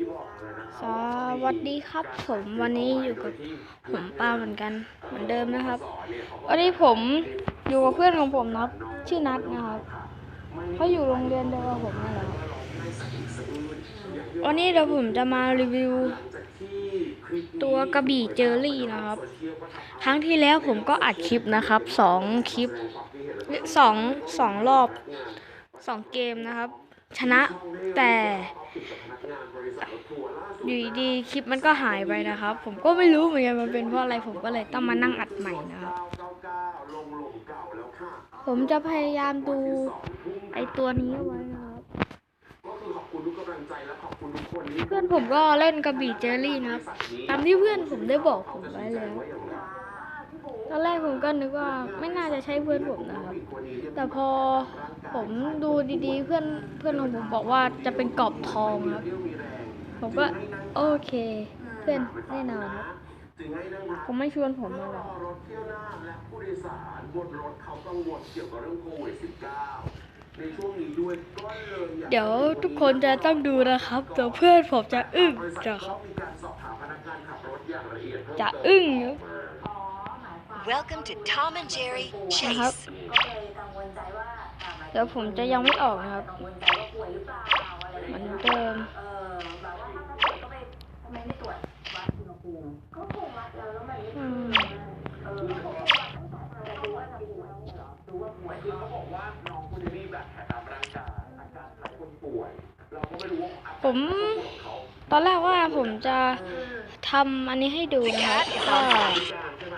สวัสดีครับ ผมวันนี้อยู่กับผมป้าเหมือนกันเหมือนเดิมนะครับ วันนี้ผมอยู่กับเพื่อนของผมนะครับชื่อนัทนะครับเขาอยู่โรงเรียนเดียวกับผมนั่นแหละครับวันนี้เดี๋ยวผมจะมารีวิว ตัวกระบี่เจอรี่นะครับ ครั้งที่แล้วผมก็อัดคลิปนะครับสองคลิปสองสองรอบสองเกมนะครับ ชนะแต่ อยู่ดีๆคลิปมันก็หายไปนะครับ ผมก็ไม่รู้เหมือนกันมันเป็นเพราะอะไรผมก็เลยต้องมานั่งอัดใหม่นะครับ ผมจะพยายามดูไอตัวนี้เอาไว้นะครับเพื่อนผมก็เล่นกระบี่เจอรี่นะครับ ตามที่เพื่อนผมได้บอกผมไว้แล้วตอนแรกผมก็นึกว่าไม่น่าจะใช่เพื่อนผมนะครับ แต่พอผมดูดีๆ เพื่อนเพื่อนของผมบอกว่าจะเป็นกรอบทองครับ ผมก็โอเค เพื่อนแน่นอนครับผมไม่ชวนผมมาหรอกรถเที่ยวหน้าและผู้โดยสารบนรถเขากังวลเกี่ยวกับเรื่องโควิด -19 ในช่วงนี้ด้วยก็เลยอยากเดี๋ยวทุกคนจะต้องดูนะครับเดี๋ยวเพื่อนผมจะอึ้งบริษัทจะก็มีการสอบถามพนักงานขับรถอย่างละเอียดเพิ่มจะเติมอึ้งครับ Welcome to Tom and Jerry นะครับ Chase. เดี๋ยวผมจะยังไม่ออกนะครับ ตอนแรกว่าผมจะทำอันนี้ให้ดูนะครับการใช่ไหม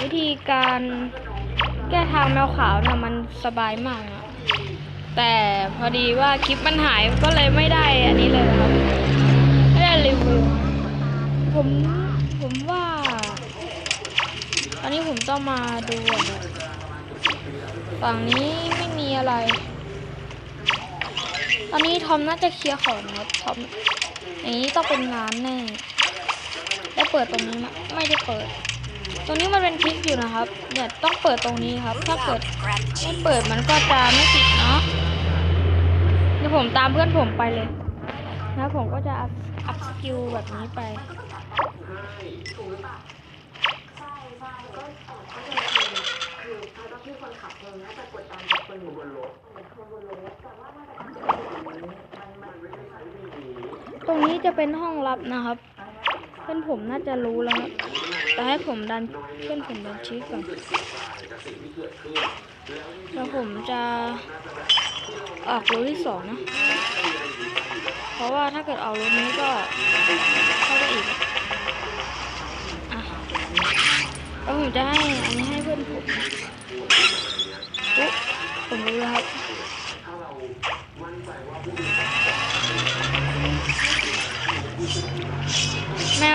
วิธีการแก้ทางแมวขาวนี่ยมันสบายมากนะแต่พอดีว่าคลิปมันหายก็เลยไม่ได้อันนี้เลยนะครับไม่ได้รีวิวผมผมว่า ตอนนี้ผมต้องมาดูฝั่งนี้ไม่มีอะไร อนนี้ทอมน่าจะเคลียร์ของนะครับทอมอย่างนี้ต้องเป็นงานแน่ได้เปิดตรงนี้ไหมไม่ได้เปิด ตรงนี้มันเป็นคลิกอยู่นะครับ เนี่ยต้องเปิดตรงนี้ครับ ถ้าเปิดไม่เปิดมันก็จะไม่ติดเนาะเดี๋ยวผมตามเพื่อนผมไปเลยแล้วผมก็จะอัพอัพสกิลแบบนี้ไปใช่ใช่ก็เออเขาจะคือคือเขาต้องที่คนขับเองน่าจะกดดันคนอยู่บนรถเหมือนคนบนรถแต่ว่าน่าจะทำให้มันมันไม่ได้ใช้วิธี ตรงนี้จะเป็นห้องลับนะครับ เพื่อนผมน่าจะรู้แล้วแต่ให้ผมดันเพื่อนผมดันชีสก่อนแล้วผมจะออกรูที่สองนะ เพราะว่าถ้าเกิดออกรูนี้ก็เข้าได้อีกอะแล้วผมจะให้อันนี้ให้เพื่อนผมอุ๊ผมรู้แล้วครับ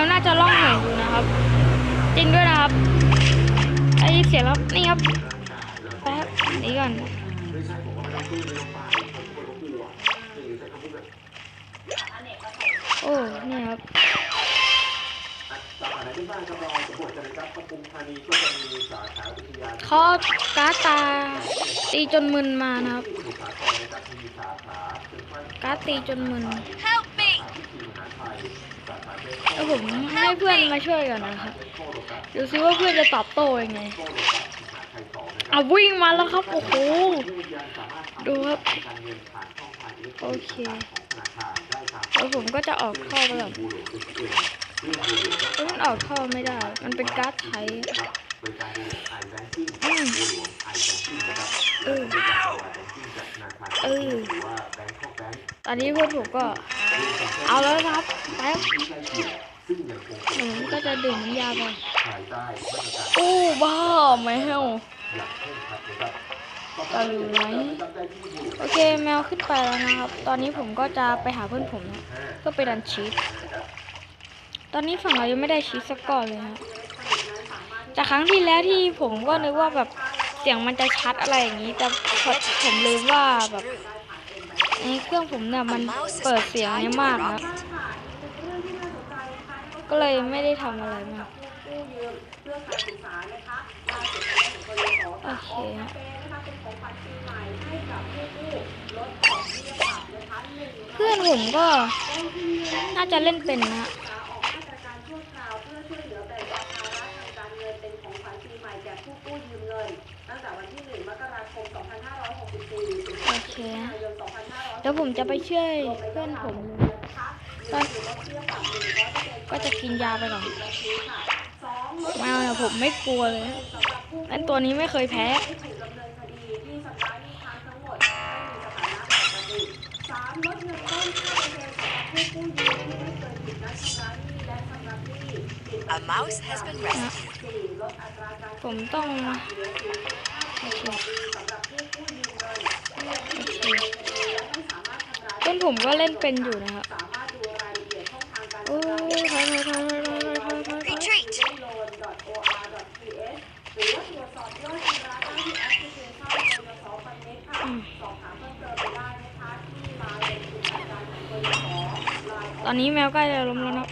วน่าจะล่องหนอยู่นะครับ จริงด้วยนะครับไอ้เสียแล้วนี่ครับแป๊บนี้ก่อนโอ้นี่ครับเขากาตาตีจนมึนมานะครับกาตีจนมึน Help me! ที่มหาไทยสาขาเป็น แล้วผมให้เพื่อนมาช่วยก่อนนะครับเดี๋ยวซิว่าเพื่อนจะตอบโต้ยังไงเอาวิ่งมาแล้วครับ โอ้โห ดูครับ โอเคแล้วผมก็จะออกข้าไปแบบมันออกข้อไม่ได้ มันเป็นการ์ดไทยอืมเออเออ ตอนนี้เพื่อนผมก็ เอาแล้วครับแป๊บที่ใกล้เคียงซึ่งยังคงเป็นผมก็จะดื่มน้ำยาไปโอ้บ้าแมวอย่างเคร่งครัดนะครับตอนไหนโอเคแมวขึ้นไปแล้วนะครับ ตอนนี้ผมก็จะไปหาเพื่อนผมนะเพื่อไปดันชีสตอนนี้ฝั่งเรายังไม่ได้ชีสสักก้อนเลยฮะจากครั้งที่แล้วที่ผมก็นึกว่าแบบเสียงมันจะชัดอะไรอย่างนี้ แต่ผมลืมว่าแบบ ในเครื่องผมเนี่ยมันเปิดเสียงไม่มากนะก็เลยไม่ได้ทำอะไรมากโอเคเพื่อนผมก็น่าจะเล่นเป็นนะ แล้วผมจะไปช่วยเพื่อนผมก็ก็จะกินยาไปหรอกไม่เอานะผมไม่กลัวเลยอันตัวนี้ไม่เคยแพ้ผมต้องโอเค เพื่อนผมก็เล่นเป็นอยู่นะครับสามารถดูรายละเอียดช่องทางการโอ้ชำระยหนี้ถอยถอยถอยถอยถอยถอยถอยถอย Retreat. loan.or.th หรือว่าตรวจสอบยอดชำระได้ที่อปพลิเคชันกยศฟันเน็ตค่ะสอบถามเพิ่มเติมได้นะคะที่ไลน์เป็นกลุ่มรายการของกยศไลน์ตอนนี้แมวใกล้จะล้มแล้วนะ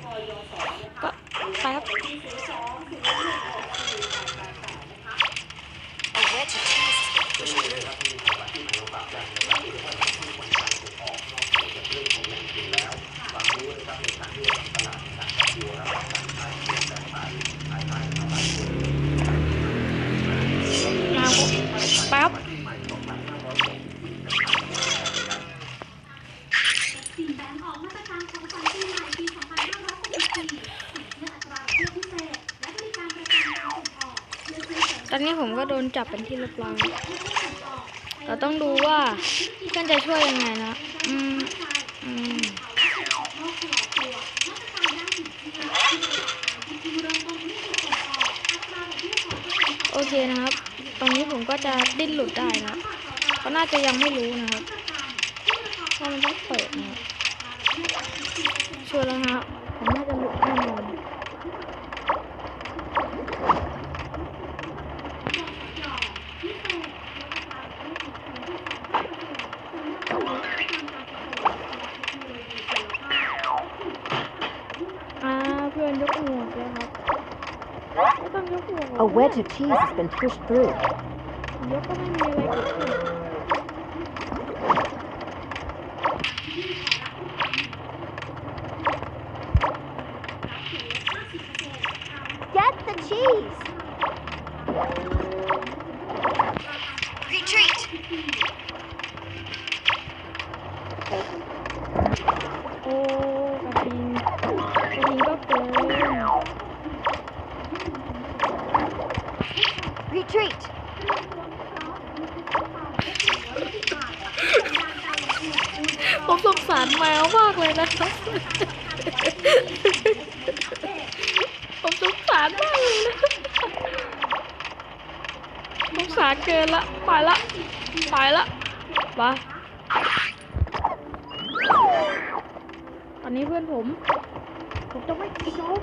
ก็โดนจับเป็นที่เรียบร้อยเราต้องดูว่าพี่กันจะช่วยยังไงนะ อืม อืมโอเคนะครับ ตรงนี้ผมก็จะดิ้นหลุดได้นะเขาน่าจะยังไม่รู้นะครับเพราะมันต้องเปิดนะชัวร์แล้วครับผมน่าจะหลุดได้นอน wedge of cheese has been pushed through. Get the cheese! Retreat! Retreat. ผมสงสารแมวมากเลยนะครับ ผมสงสารมากเลยนะสงสารเกินละไปละไปละไปตอนนี้เพื่อนผม ผมจะไม่ยอม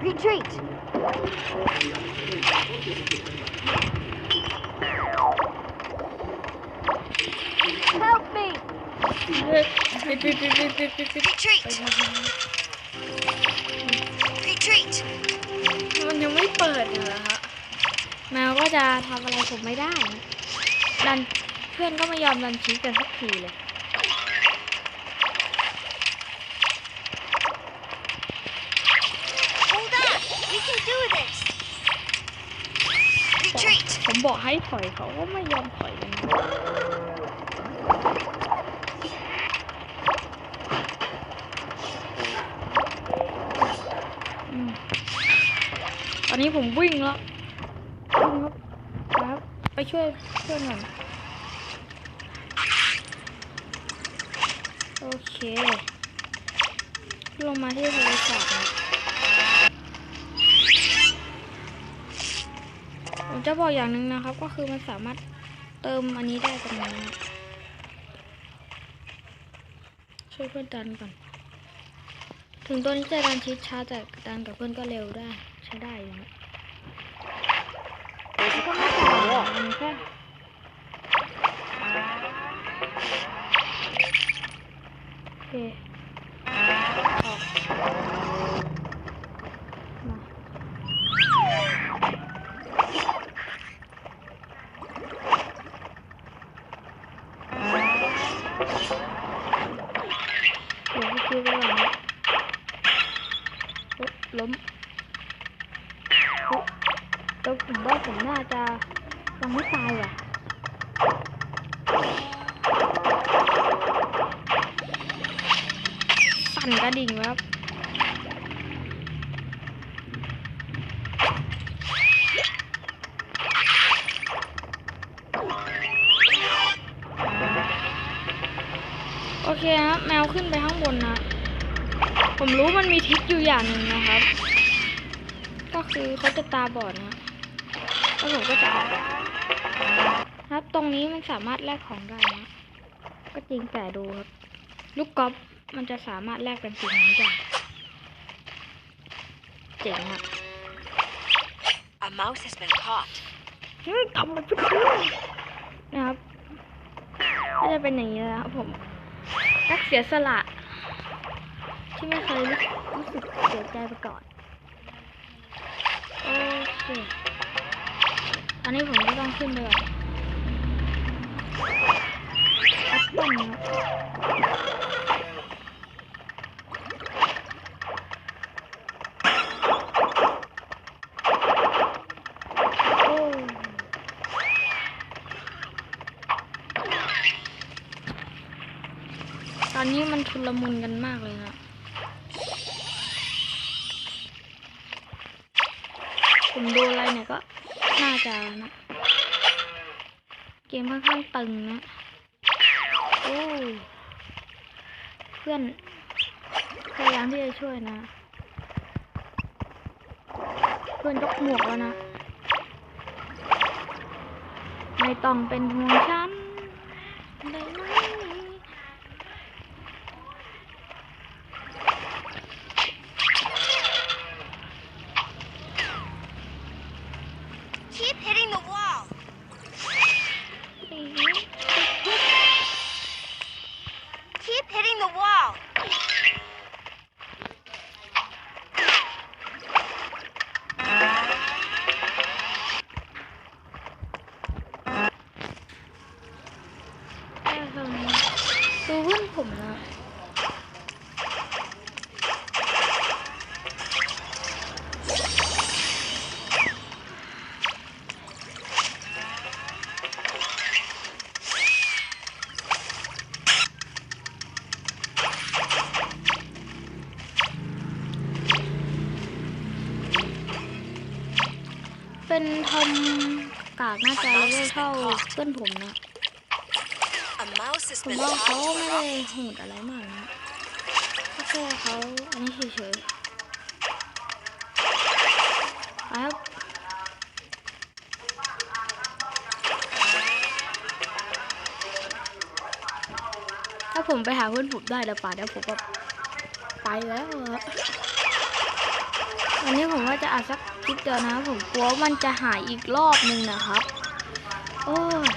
Retreat. Help me. ปิดปิดปิดปิดปิดปิดปิด Retreat. Retreat. มันยังไม่เปิดเลยเหรอฮะแมวก็จะทำอะไรผมไม่ได้นะ ดันเพื่อนก็ไม่ยอมดันชีสกันสักทีเลยผมบอกให้ถอยเขาก็ไม่ยอมถอยเลยตอนนี้ผมวิ่งแล้ว ไปช่วยเพื่อนก่อนโอเค ลงมาที่บริษัทนผมจะบอกอย่างหนึ่งนะครับ ก็คือมันสามารถเติมอันนี้ได้ตรงนี้นะช่วยเพื่อนดันก่อน ถึงตัวนี้จะดันชิดช้าแต่ดันกับเพื่อนก็เร็วได้ ใช้ได้อยู่นะ ก็ไม่ต่างหรอกมันแค่โอเค ออกมาเดี๋ยวพี่คิวไปก่อนนะโอ๊ะล้มโอ๊ะแต่ผมว่าผมน่าจะ ยังไม่ตายว่ะสั่นกระดิ่งครับโอเคครับแมวขึ้นไปข้างบนนะ ผมรู้มันมีทริคอยู่อย่างหนึ่งนะครับ ก็คือเขาจะตาบอดนะ แล้วผมก็จะออกครับตรงนี้มันสามารถแลกของได้นะก็จริงแต่ดูครับ ลูกกอล์ฟมันจะสามารถแลกเป็นสิ่งนี้ได้เจ๋งอะ A mouse has been caught. เฮ้ยทำมันเพื่อนนะครับก็จะเป็นอย่างนี้นะครับผมนักเสียสละ ที่ไม่เคยรู้รู้สึกเสียใจไปก่อน โอเคต อนนี้ผมก็ต้องขึ้นไปแอปเปิ้ลนะตอนนี้มันชุลมุนกันมากเลยนะผมดูอะไรเนี่ยก็ น่าจะนะ เกมค่อนข้างตึงนะ โอ้ เพื่อนพยายามที่จะช่วยนะ เพื่อนยกหมวกแล้วนะ ไม่ต้องเป็นห่วงฉันเลย พื่อนผมนะ A mouse has ผม been ว่าเขา caught. ไม่ได้โหดอะไรมากนะก็แค่เขาอันนี้เฉยๆไปครับถ้าผมไปหาเพื่อนผมได้เดี๋ยวป่าเดี๋ยวผมก็ไปแล้วอะวันนี้ผมว่าจะอัดสักคลิปเดียวนะผมกลัวว่ามันจะหายอีกรอบหนึ่งนะครับ โอ้ย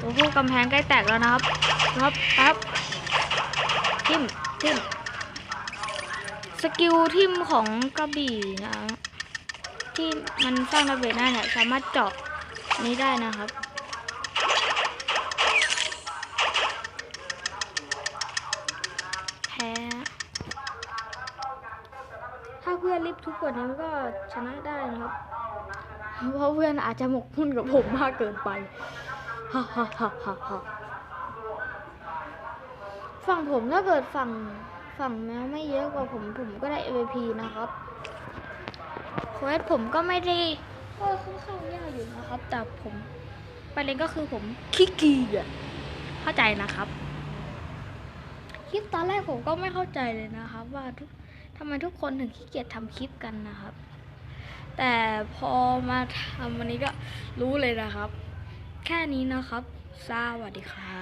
โอ้โหกำแพงใกล้แตกแล้วนะครับครับครับทิมทิมสกิลทิมของกระบี่นะที่มันสร้างระเบิดได้เนี่ยสามารถเจาะนี้ได้นะครับ รีบทุกกว่านี้ก็ชนะได้นะครับ เพราะเพื่อนอาจจะหมกมุ่นกับผมมากเกินไปฮ่าฮ่าฮ่าฮ่าฝั่งผมถ้าเกิดฝั่งฝั่งแมวไม่เยอะกว่าผมผมก็ได้ MVP นะครับเควสผมก็ไม่ได้ก็ค่อนข้างยากอยู่นะครับ แต่ผมประเด็นก็คือผมขี้เกียจเข้าใจนะครับ คลิปตอนแรกผมก็ไม่เข้าใจเลยนะครับ ว่าทุก ทำไมทุกคนถึงขี้เกียจทำคลิปกันนะครับ แต่พอมาทำวันนี้ก็รู้เลยนะครับ แค่นี้นะครับสวัสดีครับ